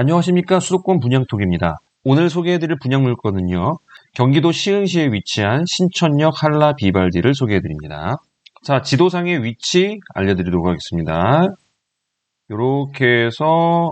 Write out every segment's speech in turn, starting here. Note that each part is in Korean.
안녕하십니까 수도권 분양톡입니다. 오늘 소개해드릴 분양 물건은요. 경기도 시흥시에 위치한 신천역 한라 비발디를 소개해드립니다. 자 지도상의 위치 알려드리도록 하겠습니다. 이렇게 해서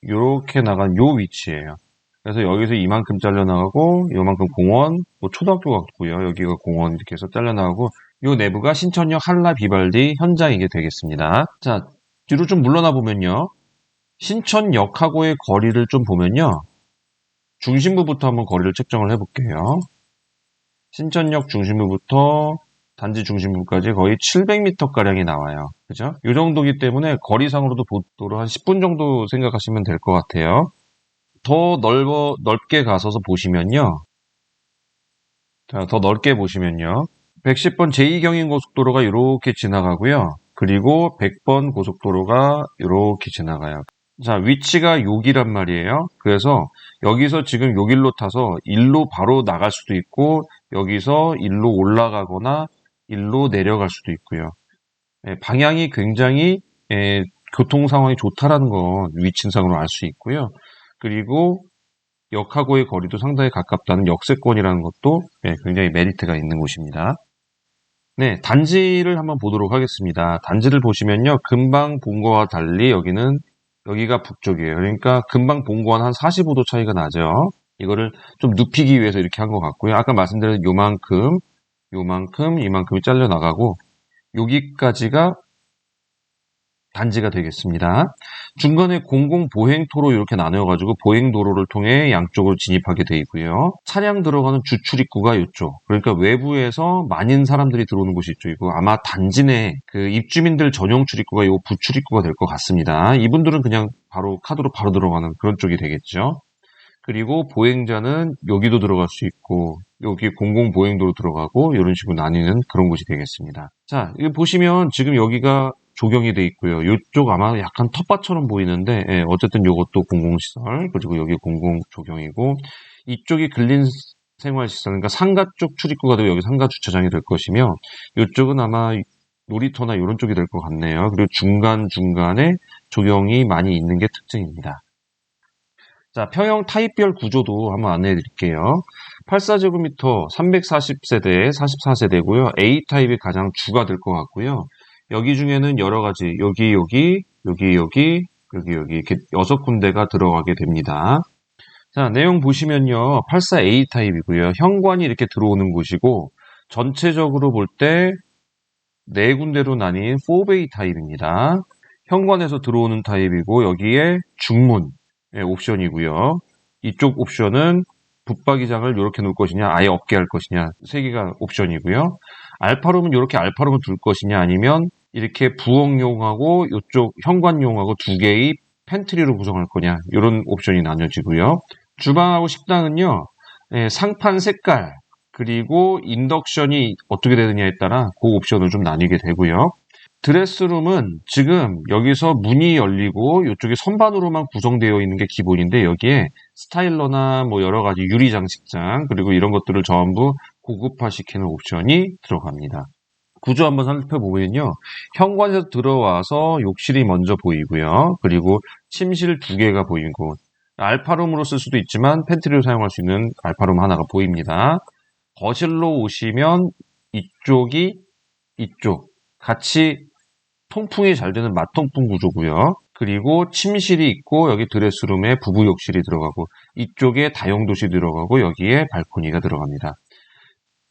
이렇게 나간 요 위치예요. 그래서 여기서 이만큼 잘려나가고 요만큼 공원, 뭐 초등학교 같고요. 여기가 공원 이렇게 해서 잘려나가고 요 내부가 신천역 한라 비발디 현장이게 되겠습니다. 자 뒤로 좀 물러나 보면요. 신천역하고의 거리를 좀 보면요. 중심부부터 한번 거리를 책정을 해볼게요. 신천역 중심부부터 단지 중심부까지 거의 700m가량이 나와요. 그죠? 이 정도기 때문에 거리상으로도 보도로 한 10분 정도 생각하시면 될 것 같아요. 더 넓어, 넓게 가서서 보시면요. 자, 더 넓게 보시면요. 110번 제2경인 고속도로가 이렇게 지나가고요. 그리고 100번 고속도로가 이렇게 지나가요. 자, 위치가 여기란 말이에요. 그래서 여기서 지금 요 길로 타서 일로 바로 나갈 수도 있고 여기서 일로 올라가거나 일로 내려갈 수도 있고요. 예, 방향이 굉장히 예, 교통 상황이 좋다라는 건 위치상으로 알 수 있고요. 그리고 역하고의 거리도 상당히 가깝다는 역세권이라는 것도 예, 굉장히 메리트가 있는 곳입니다. 네, 단지를 한번 보도록 하겠습니다. 단지를 보시면요. 금방 본 거와 달리 여기는 여기가 북쪽이에요. 그러니까 금방 본 거와는 한 45도 차이가 나죠. 이거를 좀 눕히기 위해서 이렇게 한 것 같고요. 아까 말씀드린 요만큼, 요만큼, 이만큼이 잘려 나가고 여기까지가 단지가 되겠습니다. 중간에 공공보행토로 이렇게 나누어가지고 보행도로를 통해 양쪽으로 진입하게 되어 있고요. 차량 들어가는 주출입구가 이쪽. 그러니까 외부에서 많은 사람들이 들어오는 곳이 이쪽이고 아마 단지 내 그 입주민들 전용 출입구가 이 부출입구가 될 것 같습니다. 이분들은 그냥 바로 카드로 바로 들어가는 그런 쪽이 되겠죠. 그리고 보행자는 여기도 들어갈 수 있고 여기 공공보행도로 들어가고 이런 식으로 나뉘는 그런 곳이 되겠습니다. 자, 보시면 지금 여기가 조경이 돼 있고요. 이쪽 아마 약간 텃밭처럼 보이는데 예, 어쨌든 이것도 공공시설 그리고 여기 공공 조경이고 이쪽이 근린 생활시설 그러니까 상가 쪽 출입구가 되고 여기 상가 주차장이 될 것이며 이쪽은 아마 놀이터나 이런 쪽이 될 것 같네요. 그리고 중간중간에 조경이 많이 있는 게 특징입니다. 자, 평형 타입별 구조도 한번 안내해 드릴게요. 84제곱미터 340세대에 44세대고요. A타입이 가장 주가 될 것 같고요. 여기 중에는 여러 가지 여기 여기 여기 여기 여기 여기 이렇게 여섯 군데가 들어가게 됩니다. 자 내용 보시면요 84A 타입이고요 현관이 이렇게 들어오는 곳이고 전체적으로 볼 때 네 군데로 나뉜 4베이 타입입니다. 현관에서 들어오는 타입이고 여기에 중문 예, 옵션이고요. 이쪽 옵션은 붙박이장을 이렇게 놓을 것이냐 아예 없게 할 것이냐 세 개가 옵션이고요. 알파룸은 이렇게 알파룸을 둘 것이냐 아니면 이렇게 부엌용하고 이쪽 현관용하고 두 개의 팬트리로 구성할 거냐 이런 옵션이 나뉘어지고요. 주방하고 식당은요 예, 상판 색깔 그리고 인덕션이 어떻게 되느냐에 따라 그 옵션을 좀 나뉘게 되고요. 드레스룸은 지금 여기서 문이 열리고 이쪽에 선반으로만 구성되어 있는 게 기본인데 여기에 스타일러나 뭐 여러 가지 유리 장식장 그리고 이런 것들을 전부 고급화 시키는 옵션이 들어갑니다. 구조 한번 살펴보면요. 현관에서 들어와서 욕실이 먼저 보이고요. 그리고 침실 두 개가 보이고 알파룸으로 쓸 수도 있지만 팬트리로 사용할 수 있는 알파룸 하나가 보입니다. 거실로 오시면 이쪽이 이쪽 같이 통풍이 잘 되는 마통풍 구조고요. 그리고 침실이 있고 여기 드레스룸에 부부 욕실이 들어가고 이쪽에 다용도실이 들어가고 여기에 발코니가 들어갑니다.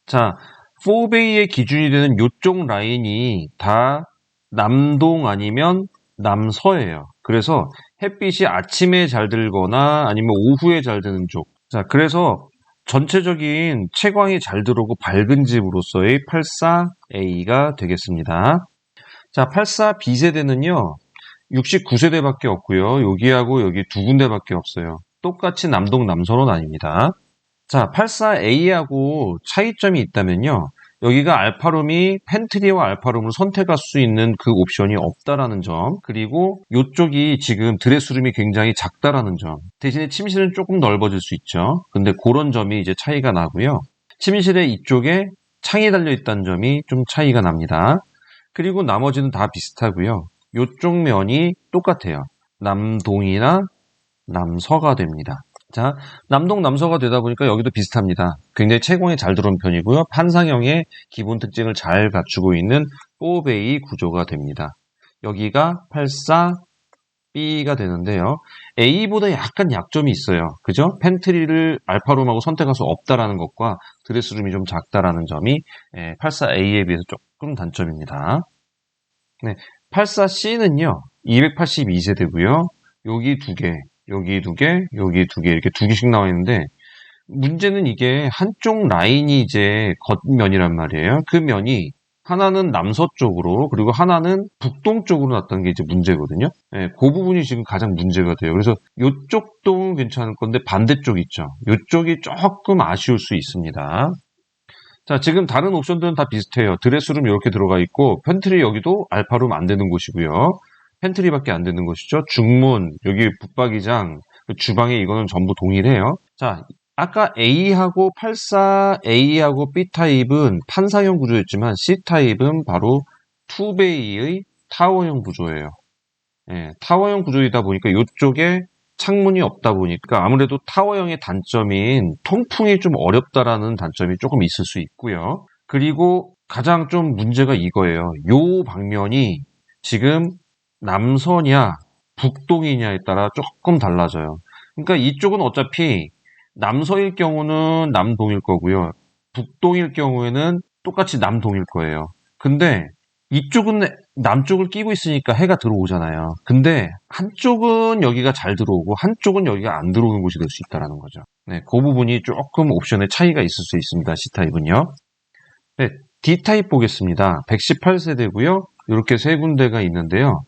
자, 4베이의 기준이 되는 이쪽 라인이 다 남동 아니면 남서예요. 그래서 햇빛이 아침에 잘 들거나 아니면 오후에 잘 드는 쪽. 자, 그래서 전체적인 채광이 잘 들어오고 밝은 집으로서의 84A가 되겠습니다. 자, 84B세대는요, 69세대밖에 없고요. 여기하고 여기 두 군데밖에 없어요. 똑같이 남동 남서로 나뉩니다. 자, 84A하고 차이점이 있다면요. 여기가 알파룸이 펜트리와 알파룸을 선택할 수 있는 그 옵션이 없다라는 점 그리고 이쪽이 지금 드레스룸이 굉장히 작다라는 점. 대신에 침실은 조금 넓어질 수 있죠. 근데 그런 점이 이제 차이가 나고요. 침실의 이쪽에 창이 달려 있다는 점이 좀 차이가 납니다. 그리고 나머지는 다 비슷하고요. 이쪽 면이 똑같아요. 남동이나 남서가 됩니다. 자, 남동 남서가 되다 보니까 여기도 비슷합니다. 굉장히 채광이 잘 들어온 편이고요. 판상형의 기본 특징을 잘 갖추고 있는 4베이 구조가 됩니다. 여기가 84B가 되는데요. A보다 약간 약점이 있어요. 그죠? 팬트리를 알파룸하고 선택할 수 없다라는 것과 드레스룸이 좀 작다라는 점이 84A에 비해서 조금 단점입니다. 네, 84C는요. 282세대고요. 여기 두 개, 여기 두 개, 여기 두 개, 이렇게 두 개씩 나와 있는데, 문제는 이게 한쪽 라인이 이제 겉면이란 말이에요. 그 면이 하나는 남서쪽으로, 그리고 하나는 북동쪽으로 났다는 게 이제 문제거든요. 예, 그 부분이 지금 가장 문제가 돼요. 그래서 이쪽 도 괜찮을 건데 반대쪽 있죠. 이쪽이 조금 아쉬울 수 있습니다. 자, 지금 다른 옵션들은 다 비슷해요. 드레스룸 이렇게 들어가 있고, 펜트리 여기도 알파룸 안 되는 곳이고요. 펜트리밖에 안 되는 곳이죠. 중문, 여기 붙박이장, 주방에 이거는 전부 동일해요. 자, 아까 A하고 84A하고 B타입은 판사형 구조였지만 C타입은 바로 2베이의 타워형 구조예요. 예, 타워형 구조이다 보니까 이쪽에 창문이 없다 보니까 아무래도 타워형의 단점인 통풍이 좀 어렵다라는 단점이 조금 있을 수 있고요. 그리고 가장 좀 문제가 이거예요. 요 방면이 지금 남서냐 북동이냐에 따라 조금 달라져요. 그러니까 이쪽은 어차피 남서일 경우는 남동일 거고요. 북동일 경우에는 똑같이 남동일 거예요. 근데 이쪽은 남쪽을 끼고 있으니까 해가 들어오잖아요. 근데 한쪽은 여기가 잘 들어오고 한쪽은 여기가 안 들어오는 곳이 될 수 있다는 거죠. 네, 그 부분이 조금 옵션의 차이가 있을 수 있습니다. C타입은요. 네, D타입 보겠습니다. 118세대고요. 이렇게 세 군데가 있는데요.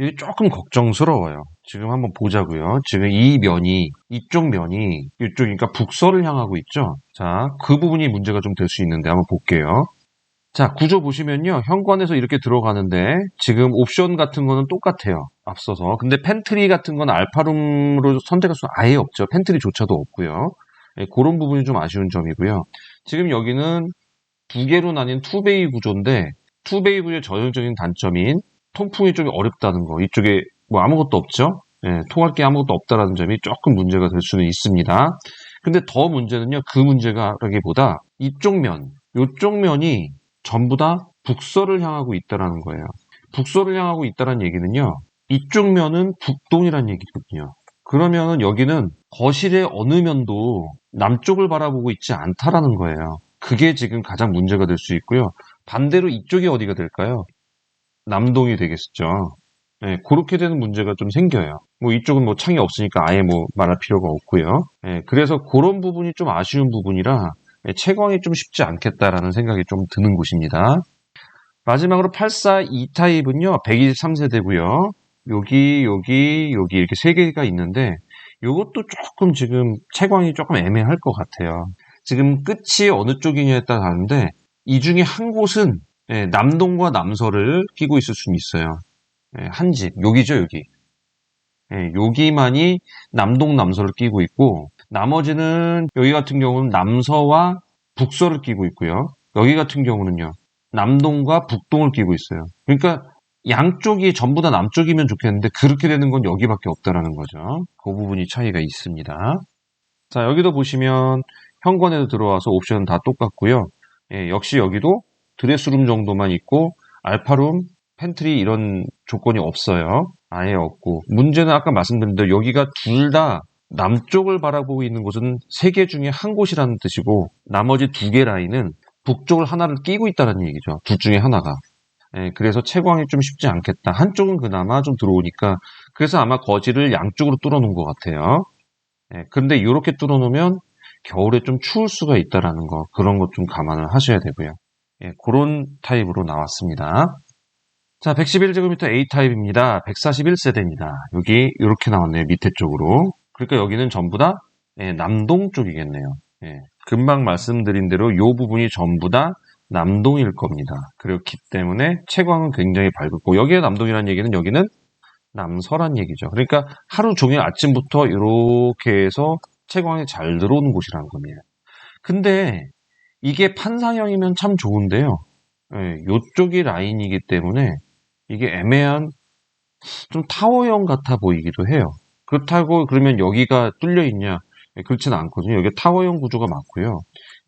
이게 조금 걱정스러워요. 지금 한번 보자고요. 지금 이 면이 이쪽 면이 이쪽이니까 북서를 향하고 있죠. 자, 그 부분이 문제가 좀 될 수 있는데 한번 볼게요. 자, 구조 보시면요. 현관에서 이렇게 들어가는데 지금 옵션 같은 거는 똑같아요. 앞서서. 근데 팬트리 같은 건 알파룸으로 선택할 수 아예 없죠. 팬트리조차도 없고요. 네, 그런 부분이 좀 아쉬운 점이고요. 지금 여기는 두 개로 나뉜 투베이 구조인데 투베이 구조의 전형적인 단점인 통풍이 좀 어렵다는 거. 이쪽에 뭐 아무것도 없죠. 예, 통할 게 아무것도 없다라는 점이 조금 문제가 될 수는 있습니다. 근데 더 문제는요. 그 문제가라기보다 이쪽 면, 이쪽 면이 전부 다 북서를 향하고 있다라는 거예요. 북서를 향하고 있다라는 얘기는요. 이쪽 면은 북동이라는 얘기거든요. 그러면은 여기는 거실의 어느 면도 남쪽을 바라보고 있지 않다라는 거예요. 그게 지금 가장 문제가 될 수 있고요. 반대로 이쪽이 어디가 될까요? 남동이 되겠죠. 네, 그렇게 되는 문제가 좀 생겨요. 뭐 이쪽은 뭐 창이 없으니까 아예 뭐 말할 필요가 없고요. 네, 그래서 그런 부분이 좀 아쉬운 부분이라 네, 채광이 좀 쉽지 않겠다라는 생각이 좀 드는 곳입니다. 마지막으로 84 2 타입은요, 123세대고요. 여기, 여기, 여기 이렇게 세 개가 있는데 이것도 조금 지금 채광이 조금 애매할 것 같아요. 지금 끝이 어느 쪽이냐에 따라 다른데 이 중에 한 곳은 예, 남동과 남서를 끼고 있을 수는 있어요. 예, 한 집, 여기죠, 여기. 예, 여기만이 남동, 남서를 끼고 있고, 나머지는 여기 같은 경우는 남서와 북서를 끼고 있고요. 여기 같은 경우는요, 남동과 북동을 끼고 있어요. 그러니까 양쪽이 전부 다 남쪽이면 좋겠는데 그렇게 되는 건 여기밖에 없다라는 거죠. 그 부분이 차이가 있습니다. 자, 여기도 보시면 현관에도 들어와서 옵션은 다 똑같고요. 예, 역시 여기도 드레스룸 정도만 있고 알파룸, 팬트리 이런 조건이 없어요. 아예 없고 문제는 아까 말씀드린 대로 여기가 둘 다 남쪽을 바라보고 있는 곳은 세 개 중에 한 곳이라는 뜻이고 나머지 두 개 라인은 북쪽을 하나를 끼고 있다는 얘기죠. 둘 중에 하나가. 예, 그래서 채광이 좀 쉽지 않겠다. 한쪽은 그나마 좀 들어오니까 그래서 아마 거지를 양쪽으로 뚫어놓은 것 같아요. 예, 그런데 이렇게 뚫어놓으면 겨울에 좀 추울 수가 있다라는 거 그런 것 좀 감안을 하셔야 되고요. 예, 그런 타입으로 나왔습니다. 자, 111제곱미터 A타입입니다. 141세대입니다. 여기 이렇게 나왔네요. 밑에 쪽으로. 그러니까 여기는 전부 다 예, 남동 쪽이겠네요. 예, 금방 말씀드린 대로 이 부분이 전부 다 남동일 겁니다. 그렇기 때문에 채광은 굉장히 밝고 여기에 남동이라는 얘기는 여기는 남서란 얘기죠. 그러니까 하루 종일 아침부터 이렇게 해서 채광이 잘 들어오는 곳이라는 겁니다. 근데 이게 판상형이면 참 좋은데요. 예, 이쪽이 라인이기 때문에 이게 애매한 좀 타워형 같아 보이기도 해요. 그렇다고 그러면 여기가 뚫려 있냐? 예, 그렇지는 않거든요. 여기 타워형 구조가 많고요.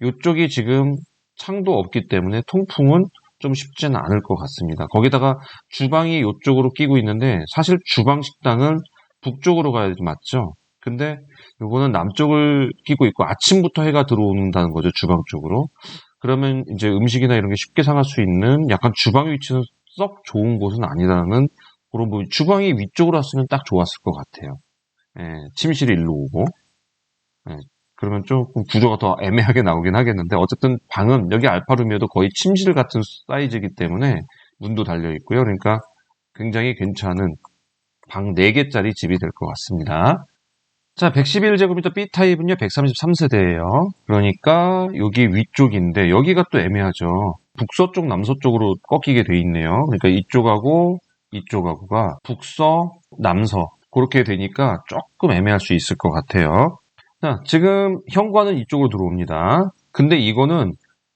이쪽이 지금 창도 없기 때문에 통풍은 좀 쉽지는 않을 것 같습니다. 거기다가 주방이 이쪽으로 끼고 있는데 사실 주방 식당은 북쪽으로 가야 맞죠? 근데 요거는 남쪽을 끼고 있고 아침부터 해가 들어온다는 거죠. 주방 쪽으로. 그러면 이제 음식이나 이런 게 쉽게 상할 수 있는 약간 주방 위치는 썩 좋은 곳은 아니라는 그런 뭐 주방이 위쪽으로 왔으면 딱 좋았을 것 같아요. 예, 침실이 일로 오고. 예, 그러면 조금 구조가 더 애매하게 나오긴 하겠는데 어쨌든 방은 여기 알파룸이어도 거의 침실 같은 사이즈이기 때문에 문도 달려 있고요. 그러니까 굉장히 괜찮은 방 4개짜리 집이 될 것 같습니다. 자, 111제곱미터 B타입은요, 133세대예요. 그러니까 여기 위쪽인데 여기가 또 애매하죠. 북서쪽, 남서쪽으로 꺾이게 돼 있네요. 그러니까 이쪽하고 이쪽하고가 북서, 남서 그렇게 되니까 조금 애매할 수 있을 것 같아요. 자, 지금 현관은 이쪽으로 들어옵니다. 근데 이거는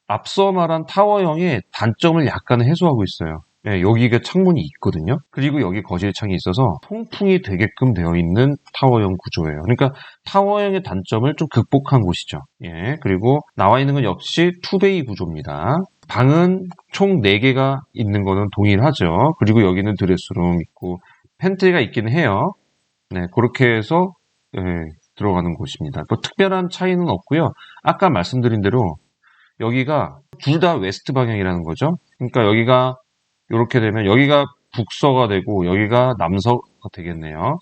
앞서 말한 타워형의 단점을 약간 해소하고 있어요. 예, 여기가 창문이 있거든요. 그리고 여기 거실 창이 있어서 통풍이 되게끔 되어 있는 타워형 구조예요. 그러니까 타워형의 단점을 좀 극복한 곳이죠. 예, 그리고 나와 있는 건 역시 투베이 구조입니다. 방은 총 4개가 있는 거는 동일하죠. 그리고 여기는 드레스룸 있고 팬트리가 있기는 해요. 네, 그렇게 해서 예, 들어가는 곳입니다. 뭐 특별한 차이는 없고요. 아까 말씀드린 대로 여기가 둘 다 웨스트 방향이라는 거죠. 그러니까 여기가 이렇게 되면 여기가 북서가 되고 여기가 남서가 되겠네요.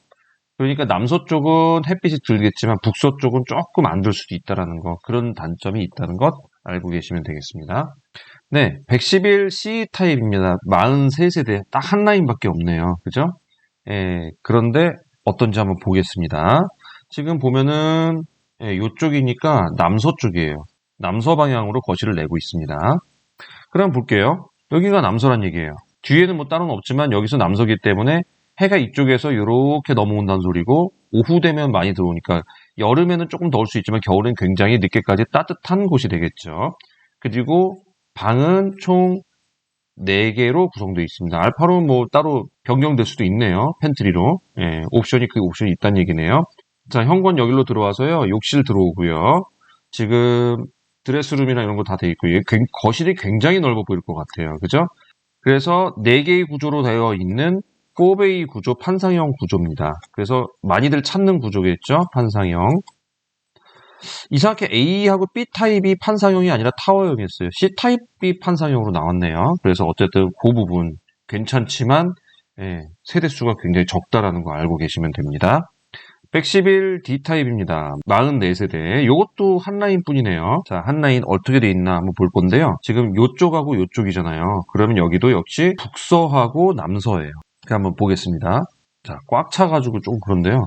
그러니까 남서 쪽은 햇빛이 들겠지만 북서 쪽은 조금 안 들 수도 있다라는 거 그런 단점이 있다는 것 알고 계시면 되겠습니다. 네, 111C 타입입니다. 43세대 딱 한 라인밖에 없네요. 그죠? 예, 그런데 어떤지 한번 보겠습니다. 지금 보면은 예, 이쪽이니까 남서 쪽이에요. 남서 방향으로 거실을 내고 있습니다. 그럼 볼게요. 여기가 남서란 얘기예요. 뒤에는 뭐 다른 없지만 여기서 남서기 때문에 해가 이쪽에서 이렇게 넘어온다는 소리고 오후 되면 많이 들어오니까 여름에는 조금 더울 수 있지만 겨울엔 굉장히 늦게까지 따뜻한 곳이 되겠죠. 그리고 방은 총 4개로 구성되어 있습니다. 알파로는 뭐 따로 변경될 수도 있네요. 팬트리로. 예, 옵션이 그 옵션이 있다는 얘기네요. 자, 현관 여기로 들어와서요. 욕실 들어오고요. 지금 드레스룸이나 이런 거 다 돼 있고 거실이 굉장히 넓어 보일 것 같아요. 그죠? 그래서 4개의 구조로 되어 있는 4베이 구조 판상형 구조입니다. 그래서 많이들 찾는 구조겠죠? 판상형. 이상하게 A하고 B타입이 판상형이 아니라 타워형이었어요. C타입이 판상형으로 나왔네요. 그래서 어쨌든 그 부분 괜찮지만 예, 세대수가 굉장히 적다라는 거 알고 계시면 됩니다. 111D타입입니다. 44세대. 이것도 한 라인 뿐이네요. 자, 한 라인 어떻게 돼 있나 한번 볼 건데요. 지금 이쪽하고 이쪽이잖아요. 그러면 여기도 역시 북서하고 남서예요. 한번 보겠습니다. 자, 꽉 차가지고 좀 그런데요.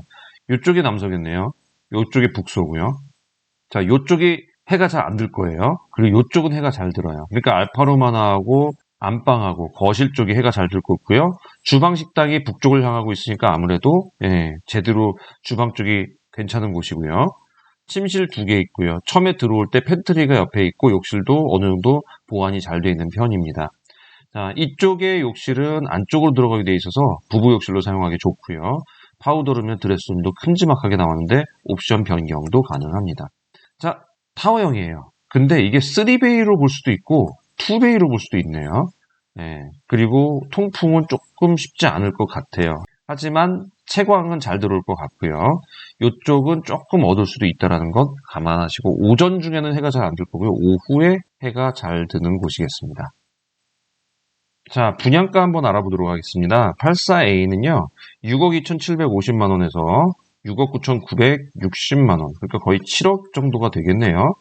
이쪽이 남서겠네요. 이쪽이 북서고요. 자, 이쪽이 해가 잘 안 들 거예요. 그리고 이쪽은 해가 잘 들어요. 그러니까 알파로마나하고 안방하고 거실 쪽에 해가 잘 들고 있고요. 주방 식당이 북쪽을 향하고 있으니까 아무래도 예, 제대로 주방 쪽이 괜찮은 곳이고요. 침실 두 개 있고요. 처음에 들어올 때 팬트리가 옆에 있고 욕실도 어느 정도 보완이 잘 되어 있는 편입니다. 자, 이쪽의 욕실은 안쪽으로 들어가게 되어 있어서 부부 욕실로 사용하기 좋고요. 파우더룸면 드레스룸도 큼지막하게 나왔는데 옵션 변경도 가능합니다. 자, 타워형이에요. 근데 이게 3베이로 볼 수도 있고 2베이로 볼 수도 있네요. 네, 그리고 통풍은 조금 쉽지 않을 것 같아요. 하지만 채광은 잘 들어올 것 같고요. 이쪽은 조금 어두울 수도 있다는 것 감안하시고 오전 중에는 해가 잘 안 들 거고요. 오후에 해가 잘 드는 곳이겠습니다. 자, 분양가 한번 알아보도록 하겠습니다. 84A는요, 6억 2,750만 원에서 6억 9,960만 원, 그러니까 거의 7억 정도가 되겠네요.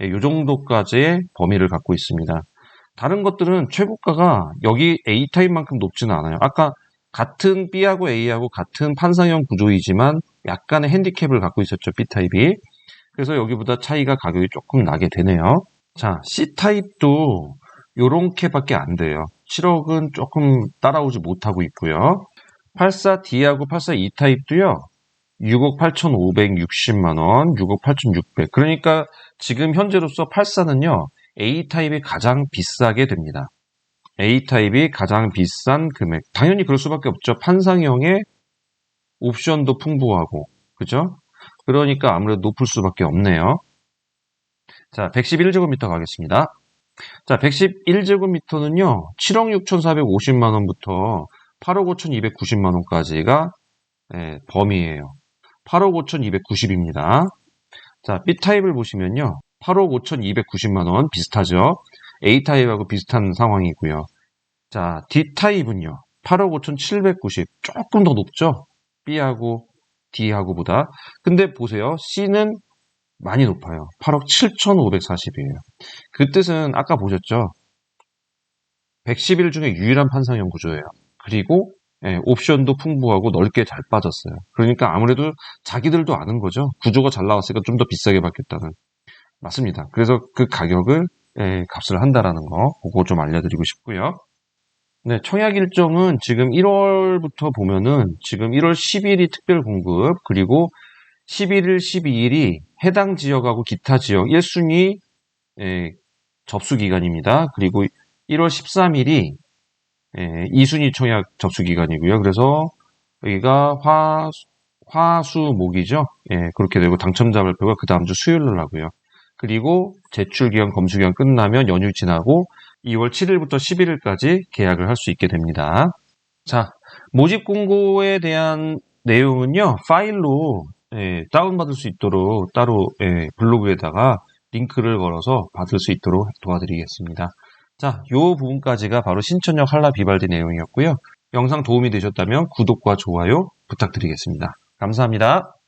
이 예, 정도까지의 범위를 갖고 있습니다. 다른 것들은 최고가가 여기 A타입만큼 높지는 않아요. 아까 같은 B하고 A하고 같은 판상형 구조이지만 약간의 핸디캡을 갖고 있었죠. B타입이. 그래서 여기보다 차이가 가격이 조금 나게 되네요. 자, C타입도 요렇게밖에 안 돼요. 7억은 조금 따라오지 못하고 있고요. 84D하고 84E타입도요. 6억 8,560만 원, 6억 8,600. 그러니까 지금 현재로서 84는요. A타입이 가장 비싸게 됩니다. A타입이 가장 비싼 금액. 당연히 그럴 수밖에 없죠. 판상형의 옵션도 풍부하고, 그죠? 그러니까 아무래도 높을 수밖에 없네요. 자, 111제곱미터 가겠습니다. 자, 111제곱미터는요, 7억 6,450만 원부터 8억 5,290만 원까지가 예, 범위예요. 8억 5,290입니다. 자, B타입을 보시면요. 8억 5,290만 원 비슷하죠? A타입하고 비슷한 상황이고요. 자, D타입은요. 8억 5,790 조금 더 높죠? B하고 D하고보다. 근데 보세요. C는 많이 높아요. 8억 7,540이에요. 그 뜻은 아까 보셨죠? 111 중에 유일한 판상형 구조예요. 그리고 예, 옵션도 풍부하고 넓게 잘 빠졌어요. 그러니까 아무래도 자기들도 아는 거죠. 구조가 잘 나왔으니까 좀 더 비싸게 받겠다는. 맞습니다. 그래서 그 가격을 예, 값을 한다라는 거 그거 좀 알려드리고 싶고요. 네, 청약 일정은 지금 1월부터 보면은 지금 1월 10일이 특별 공급 그리고 11일, 12일이 해당 지역하고 기타 지역 1순위 예, 접수 기간입니다. 그리고 1월 13일이 예, 2순위 청약 접수 기간이고요. 그래서 여기가 화, 화수 목이죠. 예, 그렇게 되고 당첨자 발표가 그 다음 주 수요일 날 하고요. 그리고 제출 기간, 검수 기간 끝나면 연휴 지나고 2월 7일부터 11일까지 계약을 할 수 있게 됩니다. 자, 모집 공고에 대한 내용은요, 파일로 예, 다운받을 수 있도록 따로 예, 블로그에다가 링크를 걸어서 받을 수 있도록 도와드리겠습니다. 자, 요 부분까지가 바로 신천역 한라 비발디 내용이었고요. 영상 도움이 되셨다면 구독과 좋아요 부탁드리겠습니다. 감사합니다.